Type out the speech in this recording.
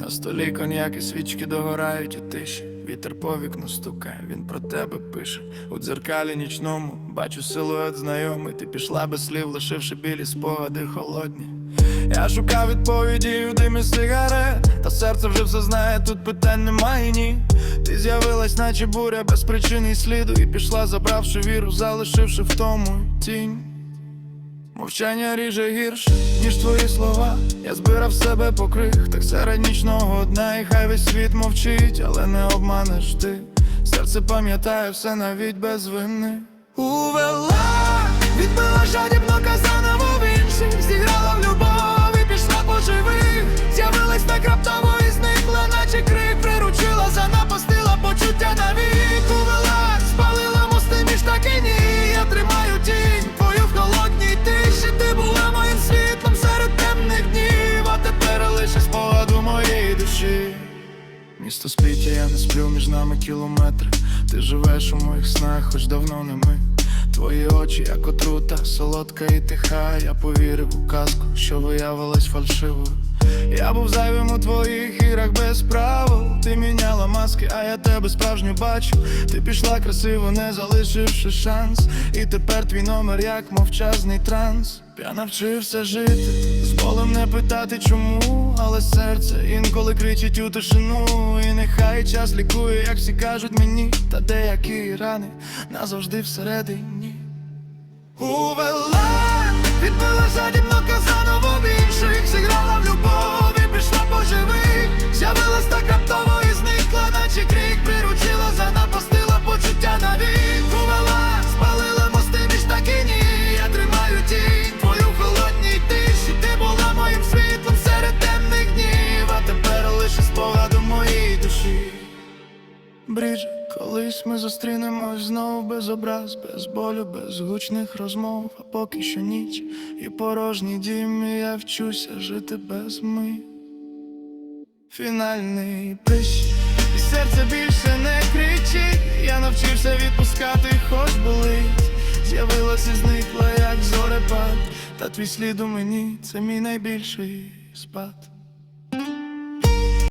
На столі коньяк і свічки догорають у тиші. Вітер по вікну стукає, він про тебе пише. У дзеркалі нічному бачу силует знайомий. Ти пішла без слів, лишивши білі спогади холодні. Я шукав відповіді у димі сигарет, та серце вже все знає, тут питань немає ні. Ти з'явилась, наче буря без причини й сліду, і пішла, забравши віру, залишивши в тому тінь. Мовчання ріже гірше, ніж твої слова. Я збирав себе по крих, так серед нічного дна, і хай весь світ мовчить, але не обманеш ти. Серце пам'ятає все навіть без вини. Місто спить, я не сплю між нами кілометри. Ти живеш у моїх снах, хоч давно не ми. Твої очі, як отрута, солодка і тиха. Я повірив у казку, що виявилась фальшивою. Я був зайвим у твоїх іграх без правил. Ти міняла маски, а я тебе справжню бачу. Ти пішла красиво, не залишивши шанс. І тепер твій номер, як мовчазний транс. Я навчився жити, болем не питати чому, але серце інколи кричить у тишину. І нехай час лікує, як всі кажуть мені, та деякі рани назавжди всередині. Увела, відбила жадібно казанову Брідж, колись ми зустрінемось знову без образ, без болю, без гучних розмов, а поки що ніч і порожній дім, і я вчуся жити без ми. Фінальний прищ, і серце більше не кричить. Я навчився відпускати, хоч болить. З'явилась і зникла, як зорепад. Та твій слід у мені це мій найбільший спад.